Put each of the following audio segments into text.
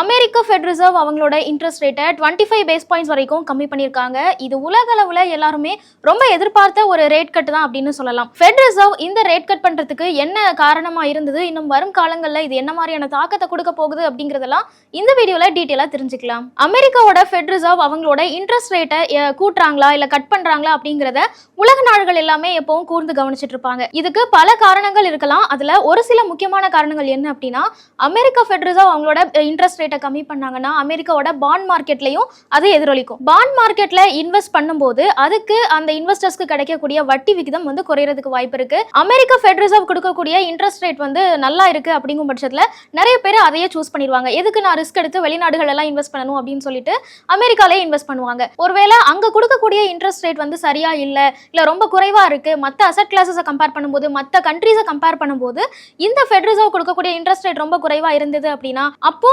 அமெரிக்க Fed reserve அவங்களோட interest ரேட்டை twenty five base points வரைக்கும் கம்மி பண்ணியிருக்காங்க. இது உலக அளவில் எல்லாருமே ரொம்ப எதிர்பார்த்த ஒரு ரேட் கட் தான் அப்படின்னு சொல்லலாம். ஃபெட் ரிசர்வ் இந்த ரேட் கட் பண்ணுறதுக்கு என்ன காரணமாக இருந்தது? இன்னும் வரும் காலங்களில் இது என்ன மாதிரியான தாக்கத்தை கொடுக்க போகுது அப்படிங்கிறதெல்லாம் இந்த வீடியோவில் டீட்டெயிலாக தெரிஞ்சுக்கலாம். அமெரிக்காவோட ஃபெட் ரிசர்வ் அவங்களோட இன்ட்ரெஸ்ட் ரேட்டை கூட்டுறாங்களா இல்லை கட் பண்ணுறாங்களா அப்படிங்கிறத உலக நாடுகள் எல்லாமே எப்பவும் கூர்ந்து கவனிச்சிட்டு இருப்பாங்க. இதுக்கு பல காரணங்கள் இருக்கலாம். அதில் ஒரு சில முக்கியமான காரணங்கள் என்ன அப்படின்னா அமெரிக்கா ஃபெட் ரிசர்வ் அவங்களோட இன்ட்ரெஸ்ட் ரேட் ரேட்டை கம்மி பண்ணாங்கன்னா அமெரிக்காவோட பாண்ட் மார்க்கெட்லையும் அது எதிரொலிக்கும். பாண்ட் மார்க்கெட்ல இன்வெஸ்ட் பண்ணும்போது அதுக்கு அந்த இன்வெஸ்டர்ஸ்க்கு கிடைக்கக்கூடிய வட்டி விகிதம் வந்து குறையறதுக்கு வாய்ப்பு இருக்கு. அமெரிக்கா ஃபெட் ரிசர்வ் கொடுக்கக்கூடிய இன்ட்ரெஸ்ட் ரேட் வந்து நல்லா இருக்கு அப்படிங்கும் பட்சத்தில் நிறைய பேர் அதையே சூஸ் பண்ணிடுவாங்க எதுக்கு நான் ரிஸ்க் எடுத்து வெளிநாடுகள் எல்லாம் இன்வெஸ்ட் பண்ணணும் அப்படின்னு சொல்லிட்டு அமெரிக்காலே இன்வெஸ்ட் பண்ணுவாங்க. ஒருவேளை அங்க கொடுக்கக்கூடிய இன்ட்ரெஸ்ட் ரேட் வந்து சரியா இல்ல இல்ல ரொம்ப குறைவா இருக்கு மற்ற அசட் கிளாஸஸை கம்பேர் பண்ணும்போது மற்ற கண்ட்ரீஸை கம்பேர் பண்ணும்போது இந்த ஃபெட் ரிசர்வ் கொடுக்கக்கூடிய இன்ட்ரெஸ்ட் ரேட் ரொம்ப குறைவா இருந்தது அப்படின்னா அப்போ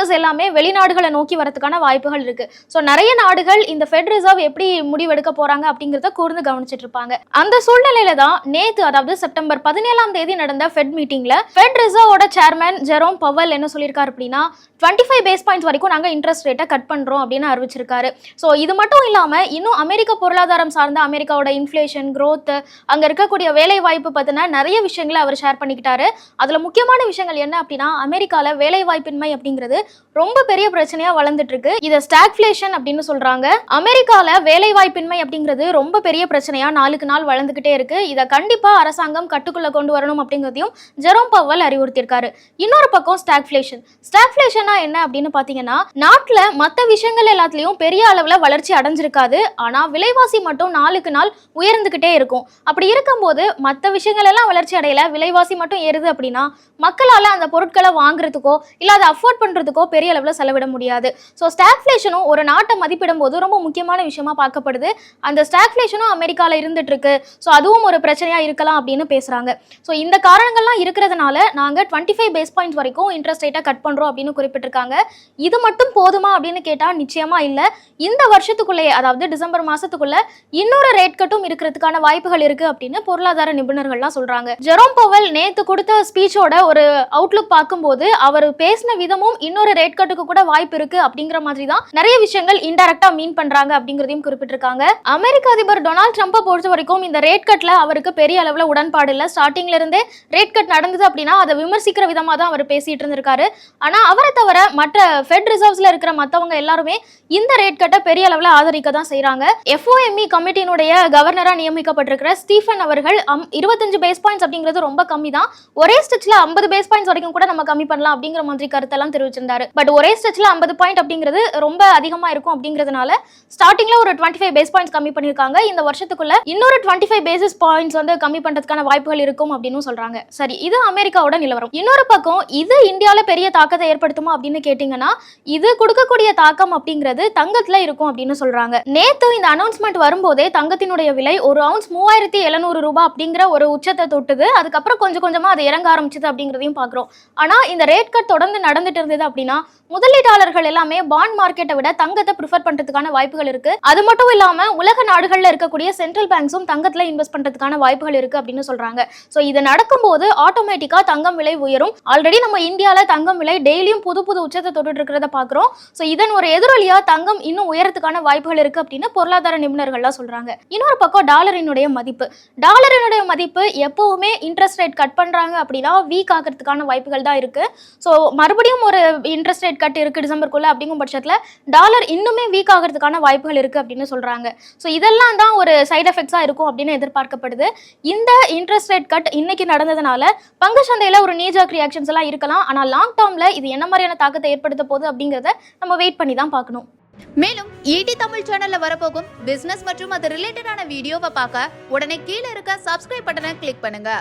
இன்வெஸ்டர்ஸ் எல்லாமே வெளிநாடுகளை நோக்கி வரதுக்கான வாய்ப்புகள் இருக்கு. ஸோ நிறைய நாடுகள் இந்த ஃபெட் ரிசர்வ் எப்படி முடிவெடுக்க போறாங்க அப்படிங்கிறத கூர்ந்து கவனிச்சிட்டு இருப்பாங்க. அந்த சூழ்நிலையில தான் நேத்து அதாவது செப்டம்பர் பதினேழாம் தேதி நடந்த ஃபெட் மீட்டிங்ல ஃபெட் ரிசர்வோட சேர்மன் ஜெரோம் பவல் என்ன சொல்லியிருக்காரு அப்படின்னா டுவெண்ட்டி ஃபைவ் பேஸ் பாயிண்ட்ஸ் வரைக்கும் நாங்கள் இன்ட்ரெஸ்ட் ரேட்டை கட் பண்ணுறோம் அப்படின்னு அறிவிச்சிருக்காரு. ஸோ இது மட்டும் இல்லாமல் இன்னும் அமெரிக்க பொருளாதாரம் சார்ந்த அமெரிக்காவோட இன்ஃப்ளேஷன் க்ரோத் அங்கே இருக்கக்கூடிய வேலை வாய்ப்பு பற்றின நிறைய விஷயங்களை அவர் ஷேர் பண்ணிக்கிட்டாரு. அதில் முக்கியமான விஷயங்கள் என்ன அப்படின்னா அமெரிக்காவில் வேலை வாய்ப்பின்மை அப்படிங்கிறது ரொம்ப பெரிய பிரச்சனையாக வளர்ந்துட்டு இருக்கு இதை ஸ்டாக்ஃப்ளேஷன் அப்படின்னு சொல்கிறாங்க அமெரிக்காவில் வேலை வாய்ப்பின்மை அப்படிங்கிறது ரொம்ப பெரிய பிரச்சனையாக நாளுக்கு நாள் வளர்ந்துக்கிட்டே இருக்கு. இதை கண்டிப்பாக அரசாங்கம் கட்டுக்குள்ளே கொண்டு வரணும் அப்படிங்கிறதையும் ஜெரோம் பவல் அறிவுறுத்தியிருக்காரு. இன்னொரு பக்கம் ஸ்டாக்ஃப்ளேஷன் ஸ்டாக்ஃப்ளேஷனா என்ன அப்படின்னு பார்த்தீங்கன்னா நாட்டில் மற்ற விஷயங்கள் எல்லாத்துலேயும் பெரிய அளவில் வளர்ச்சி அடைஞ்சிருக்காது. ஆனால் விலைவாசி மட்டும் நாளுக்கு நாள் உயர்ந்துக்கிட்டே இருக்கும். அப்படி இருக்கும்போது மற்ற விஷயங்கள் எல்லாம் வளர்ச்சி அடையல விலைவாசி மட்டும் ஏறுது அப்படின்னா மக்களால் அந்த பொருட்களை வாங்குறதுக்கோ இல்லை அதை அஃபோர்ட் பண்ணுறதுக்கோ பெரிய அளவில் செலவிட முடியாது. ஸோ ஸ்டாக்ஃப்ளேஷனும் ஒரு நாட்டை மதிப்பிடும் போது ரொம்ப முக்கியமான விஷயமா பார்க்கப்படுது. அந்த ஸ்டாக்ஃப்ளேஷனும் அமெரிக்காவில் இருந்துட்டு இருக்கு ஸோ அதுவும் ஒரு பிரச்சனையாக இருக்கலாம் அப்படின்னு பேசுகிறாங்க ஸோ இந்த காரணங்கள்லாம் இருக்கிறதுனால நாங்கள் டுவெண்ட்டி ஃபைவ் பேஸ் பாயிண்ட்ஸ் வரைக்கும் இன்ட்ரெஸ்ட் ரேட்டை கட் பண்ணுறோம் அப்படின்னு குறிப்பிட்டிருக்காங்க. இது மட்டும் போதுமா அப்படின்னு கேட்டால் நிச்சயமாக இல்லை. இந்த வருஷத்துக்குள்ளேயே அதாவது டிசம்பர் மாதத்துக்குள்ள இன்னொரு ரேட் கட்டும் இருக்கிறதுக்கான வாய்ப்புகள் இருக்கு அப்படின்னு பொருளாதார நிபுணர்கள்லாம் சொல்றாங்க. ஜெரோம் பவல் நேத்து கொடுத்த ஸ்பீச்சோட ஒரு அவுட்லுக் பார்க்கும்போது அவர் பேசின விதமும் இன்னும் இன்னொரு ரேட் கட்டுக்கு கூட வாய்ப்பு இருக்கு அப்படிங்கிற மாதிரி தான் நிறைய விஷயங்கள் இன்டெரக்டா மீன் பண்றாங்க அப்படிங்கிறதையும் குறிப்பிட்டிருக்காங்க. அமெரிக்க அதிபர் டொனால்ட் ட்ரம்ப்பை பொறுத்த வரைக்கும் இந்த ரேட் கட்ல அவருக்கு பெரிய அளவுல உடன்பாடு இல்லை. ஸ்டார்டிங்ல இருந்தே ரேட் கட் நடந்தது அப்படின்னா அதை விமர்சிக்கிற விதமா தான் அவர் பேசிட்டு இருந்திருக்காரு. ஆனா அவரை தவிர மற்ற ஃபெட் ரிசர்வ்ஸ்ல இருக்கிற மத்தவங்க எல்லாருமே இந்த ரேட் கட்டை பெரிய அளவில் ஆதரிக்க தான் செய்கிறாங்க எஃப்ஓஎம்இ கமிட்டியினுடைய கவர்னராக நியமிக்கப்பட்டிருக்கிற ஸ்டீஃபன் அவர்கள் அம் இருபத்தஞ்சு பேஸ் பாயிண்ட்ஸ் அப்படிங்கிறது ரொம்ப கம்மி தான் ஒரே ஸ்டெச்சில் ஐம்பது பேஸ் பாயிண்ட்ஸ் வரைக்கும் கூட நம்ம கம்மி பண்ணலாம் அப்படிங்கிற மாதிரி கருத்தெல்லாம் தெரிவிச்சிருந்தாங்க தெரிவிச்சிருந்தாரு பட் ஒரே ஸ்டெச்சில் ஐம்பது பாயிண்ட் அப்படிங்கிறது ரொம்ப அதிகமாக இருக்கும் அப்படிங்கிறதுனால ஸ்டார்டிங்கில் ஒரு டுவெண்ட்டி ஃபைவ் பேஸ் பாயிண்ட்ஸ் கம்மி பண்ணியிருக்காங்க. இந்த வருஷத்துக்குள்ள இன்னொரு டுவெண்ட்டி ஃபைவ் பேசிஸ் பாயிண்ட்ஸ் வந்து கம்மி பண்ணுறதுக்கான வாய்ப்புகள் இருக்கும் அப்படின்னு சொல்கிறாங்க சரி இது அமெரிக்காவோட நிலவரம். இன்னொரு பக்கம் இது இந்தியாவில் பெரிய தாக்கத்தை ஏற்படுத்துமா அப்படின்னு கேட்டிங்கன்னா இது கொடுக்கக்கூடிய தாக்கம் அப்படிங்கிறது தங்கத்துல இருக்கும் அப்படின்னு சொல்றாங்க. நேத்து இந்த அனௌன்ஸ்மெண்ட் வரும்போதே தங்கத்தினுடைய விலை ஒரு அவுன்ஸ் மூவாயிரத்தி எழுநூறு ரூபாய் அப்படிங்கிற ஒரு உச்சத்தை தொட்டுது. அதுக்கப்புறம் கொஞ்சம் கொஞ்சமா அது இறங்க ஆரம்பிச்சது அப்படிங்கிறதையும் பாக்குறோம் ஆனா இந்த ரேட் கட் தொடர்ந்து நடந்துட்டு இருந்தது அப்படின்னா முதலீட்டாளர்கள் எல்லாமே பாண்ட் மார்க்கெட்டை விட தங்கத்தை ப்ரிஃபர் பண்றதுக்கான வாய்ப்புகள் இருக்கு. அது மட்டும் இல்லாம உலக நாடுகள்ல இருக்கக்கூடிய சென்ட்ரல் பேங்க்ஸும் தங்கத்துல இன்வெஸ்ட் பண்றதுக்கான வாய்ப்புகள் இருக்கு அப்படின்னு சொல்றாங்க. ஸோ இது நடக்கும்போது ஆட்டோமேட்டிக்கா தங்கம் விலை உயரும். ஆல்ரெடி நம்ம இந்தியால தங்கம் விலை டெய்லியும் புது புது உச்சத்தை தொட்டுட்டு இருக்கிறத பாக்குறோம். ஸோ இதன் ஒரு எதிரொலியா தங்கம் இன்னும் உயரத்துக்கான வாய்ப்புகள் இருக்கு அப்படின்னு பொருளாதார நிபுணர்கள்லாம் சொல்றாங்க. இன்னொரு பக்கம் டாலரினுடைய மதிப்பு. டாலரினுடைய மதிப்பு எப்பவுமே இன்ட்ரெஸ்ட் ரேட் கட் பண்றாங்க அப்படின்னா வீக் ஆகிறதுக்கான வாய்ப்புகள் தான் இருக்கு. ஸோ மறுபடியும் ஒரு இன்ட்ரெஸ்ட் ரேட் கட் இருக்குது டிசம்பருக்குள்ளே அப்படிங்கும் பட்சத்தில் டாலர் இன்னுமே வீக் ஆகிறதுக்கான வாய்ப்புகள் இருக்குது அப்படின்னு சொல்கிறாங்க ஸோ இதெல்லாம் தான் ஒரு சைட் எஃபெக்ட்ஸாக இருக்கும் அப்படின்னு எதிர்பார்க்கப்படுது. இந்த இன்ட்ரெஸ்ட் ரேட் கட் இன்னைக்கு நடந்ததுனால பங்கு சந்தையில் ஒரு நீஜாக் ரியாக்ஷன்ஸ் எல்லாம் இருக்கலாம். ஆனால் லாங் டேர்மில் இது என்ன மாதிரியான தாக்கத்தை ஏற்படுத்த போகுது அப்படிங்கிறத நம்ம வெயிட் பண்ணி தான் பார்க்கணும். மேலும் ஈடி தமிழ் சேனல்ல வரப்போகும் பிசினஸ் மற்றும் அது ரிலேட்டடான வீடியோவை பார்க்க உடனே கீழே இருக்க சப்ஸ்கிரைப் பட்டனை கிளிக் பண்ணுங்க.